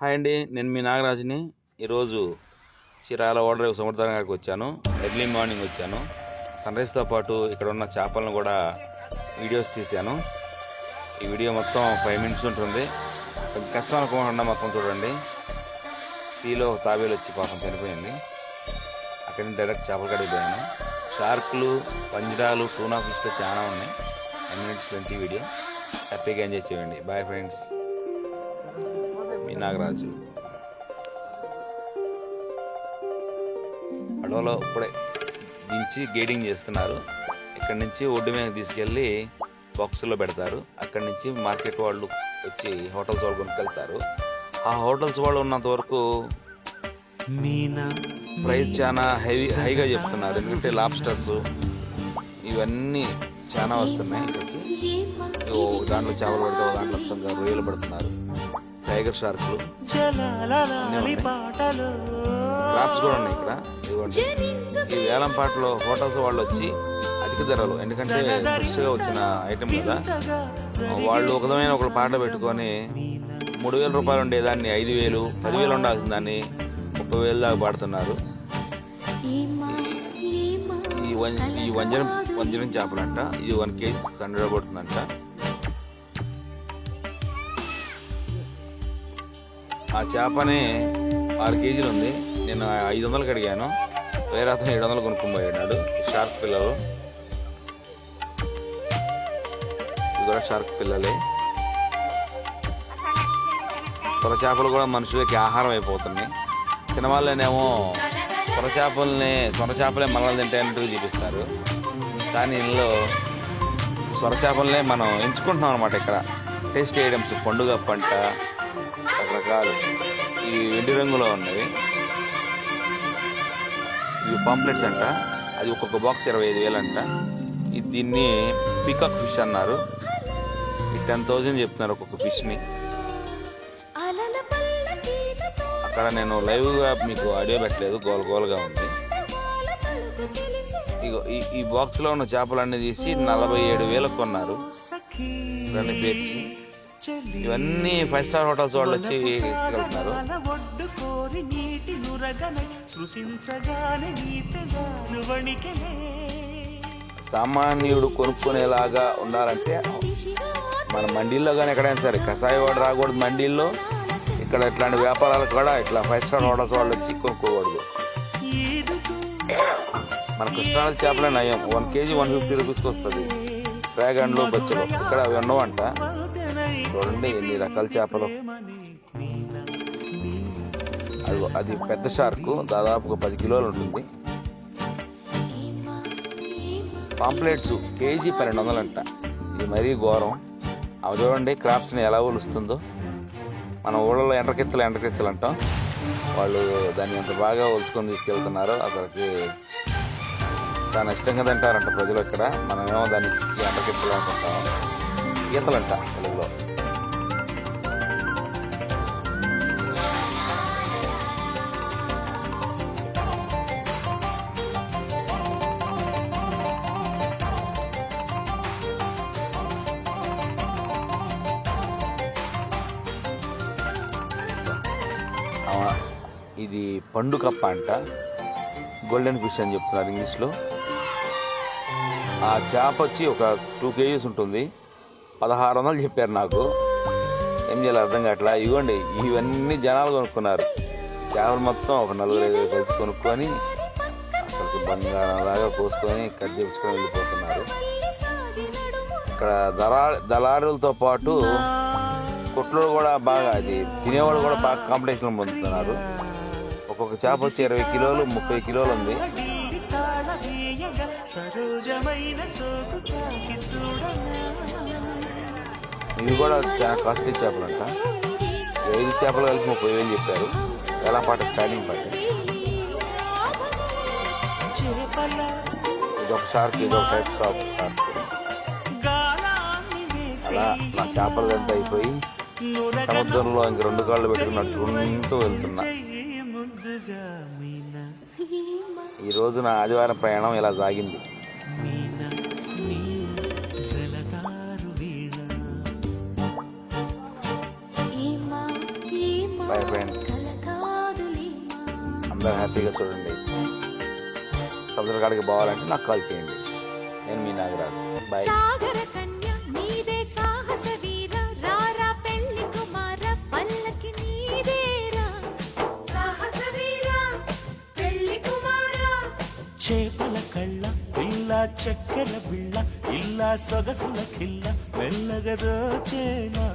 Hi అండి నేను మీ నాగరాజుని. ఈరోజు చీరాల ఓడరేవు సముద్రం గారికి వచ్చాను. ఎర్లీ మార్నింగ్ వచ్చాను. సన్ రైజ్తో పాటు ఇక్కడ ఉన్న చేపలను కూడా వీడియోస్ తీశాను. ఈ వీడియో మొత్తం ఫైవ్ మినిట్స్ ఉంటుంది. కొంచెం కష్టం అనుకోకుండా మొత్తం చూడండి. సీలో తాబేలు వచ్చి పాపం చనిపోయింది. అక్కడి నుంచి డైరెక్ట్ చేపలు కడిగిపోయాను షార్క్లు పంజరాలు టూనా ఫిష్లు చాలా ఉన్నాయి. Five minutes twenty video. హ్యాపీగా ఎంజాయ్ చేయండి. Bye friends. నాగరాజు. అడవిలో ఇప్పుడే దించి గేడింగ్ చేస్తున్నారు. ఇక్కడ నుంచి ఒడ్డు మీద తీసుకెళ్ళి బాక్సుల్లో పెడతారు. అక్కడి నుంచి మార్కెట్ వాళ్ళు వచ్చి హోటల్స్ వాళ్ళు కొనుక్కెళ్తారు. ఆ హోటల్స్ వాళ్ళు ఉన్నంత వరకు ప్రైస్ చాలా హెవీ హైగా చెప్తున్నారు. ఎందుకంటే లాబ్స్టర్స్ ఇవన్నీ చాలా వస్తున్నాయి. దాంట్లో చేపలు పడితే ఓ దాంట్లో వస్తుందా రొయ్యలు పడుతున్నారు. టైగర్ షార్క్లు. క్రాప్స్ కూడా ఉన్నాయి ఇక్కడ. ఇదిగోండి ఈ వేలం పాటలో హోటల్స్ వాళ్ళు వచ్చి అధిక ధరలు. ఎందుకంటే ఫ్రెష్గా వచ్చిన ఐటెం కదా. వాళ్ళు ఒకదమైన ఒక పాట పెట్టుకొని మూడు వేల రూపాయలు ఉండే దాన్ని ఐదు వేలు పదివేలు ఉండాల్సిన దాన్ని ముప్పై వేలు దాకా పాడుతున్నారు. ఈ వం ఈ వంజనం వంజనం చేపలంట. ఇది వన్ కేజీ సిక్స్ హండ్రెడ్ పడుతుందంట ఆ చేపని ఆరు కేజీలు ఉంది. నేను ఐదు వందలకి అడిగాను. వేరే అతను ఏడు వందలు కొనుక్కుని పోయినాడు షార్క్ పిల్లలు. ఇది కూడా షార్క్ పిల్లలే. కొర చేపలు కూడా మనుషులకి ఆహారం అయిపోతున్నాయి. సినిమాల్లోనేమో సొర చేపల్ని సొర చేపలే మనల్ని తింటాయన్నట్టుగా చూపిస్తారు. కానీ ఇందులో సొర చేపలనే మనం ఎంచుకుంటున్నాం అనమాట ఇక్కడ. టేస్ట్ ఐటమ్స్ పండుగ పంట రకరకాలు ఈ వెండి రంగులో ఉన్నవి. ఇవి పాంప్లెట్స్ అంట. అది ఒక్కొక్క బాక్స్ ఇరవై ఐదు వేలు అంట ఇది దీన్ని పికప్ ఫిష్ అన్నారు. ఈ టెన్ థౌజండ్ చెప్తున్నారు ఒక్కొక్క ఫిష్ని అక్కడ నేను లైవ్గా మీకు ఆడియో పెట్టలేదు. గోల గోల్గా ఉంది. ఇగో ఈ ఈ బాక్స్లో ఉన్న చేపలన్నీ తీసి నలభై ఏడు వేలకు కొన్నారు. దాన్ని పేర్చి. ఇవన్నీ ఫైవ్ స్టార్ హోటల్స్ వాళ్ళు వచ్చి సామాన్యుడు కొనుక్కునేలాగా ఉండాలంటే మన మండీల్లో కానీ ఎక్కడైనా సరే కషాయ వాడు రాకూడదు మండీల్లో. ఇక్కడ ఇట్లాంటి వ్యాపారాలు కూడా ఇట్లా ఫైవ్ స్టార్ హోటల్స్ వాళ్ళు వచ్చి కొనుక్కోకూడదు. మన కృష్ణాల చేపలే నయం. వన్ కేజీ వన్ ఫిఫ్టీ రూపీస్కి వస్తుంది. డ్రాగన్లు బచ్చలు ఇక్కడ అవి ఉండవంట. చూడండి ఎన్ని రకాల చేపలు. అది అదిగో అది పెద్ద షార్క్ దాదాపు పది కిలోలు ఉంటుంది. పాంప్లెట్స్ కేజీ పన్నెండు వందలంట ఇది మరీ ఘోరం. అవి చూడండి క్రాప్స్ని ఎలా ఒలుస్తుందో. మన ఊళ్ళలో ఎండ్రకెచ్చలు ఎండ్రకెచ్చలు అంటాం వాళ్ళు దాన్ని ఎంత బాగా ఒలుచుకొని తీసుకెళ్తున్నారో అసలుకి చాలా ఇష్టంగా తింటారంట ప్రజలు ఇక్కడ. మనమేమో దాన్ని ఎండ్రకెచ్చలు అనుకుంటాం ఈతలంట తెలుగులో. ఇది పండు కప్ప అంట. గోల్డెన్ ఫిష్ అని చెప్తున్నారు ఇంగ్లీష్లో. ఆ చేప వచ్చి ఒక టూ కేజీస్ ఉంటుంది. పదహారు వందలు చెప్పారు నాకు. ఏం చేయాలి అర్థం కావట్లా? ఇవ్వండి. ఇవన్నీ జనాలు కొనుక్కున్నారు. చేపలు మొత్తం ఒక నలుగురు ఐదు కలిసి కొనుక్కొని అసలు బంగారంలాగా కోసుకొని కట్ చేయించుకొని వెళ్ళిపోతున్నారు. ఇక్కడ దళా దళారులతో పాటు కొట్లో కూడా బాగా అది తినేవాళ్ళు కూడా బాగా కాంపిటీషన్ పొందుతున్నారు. ఒక్కొక్క చేప వచ్చి ఇరవై కిలోలు ముప్పై కిలోలు ఉంది. ఇవి కూడా చాలా కాస్ట్లీ చేపలు అంట. ఐదు చేపలు కలిసి ముప్పై వేలు చెప్పారు. ఎలా పాట స్టార్టింగ్ పాట? ఇదొక ఇది షార్క్ ఇది ఒక టైప్ షాప్ షార్క్. అలా నా చేపలు అంతా అయిపోయి సముద్రంలో ఇంక రెండు కాళ్ళు పెట్టుకుని నడుచుకుంటూ వెళ్తున్నా. ఈ రోజు నా ఆదివారం ప్రయాణం ఇలా సాగింది. బై అందరూ హ్యాపీగా చూడండి. సముద్ర కాడికి పోవాలంటే నాకు కాల్ చేయండి. నేను మీ నాగరాజు. బాయ్ చేపల కళ్ళ పిల్ల చక్కెర బిళ్ళ ఇల్లా సొగసుల కిల్ల మెల్లగ చేనా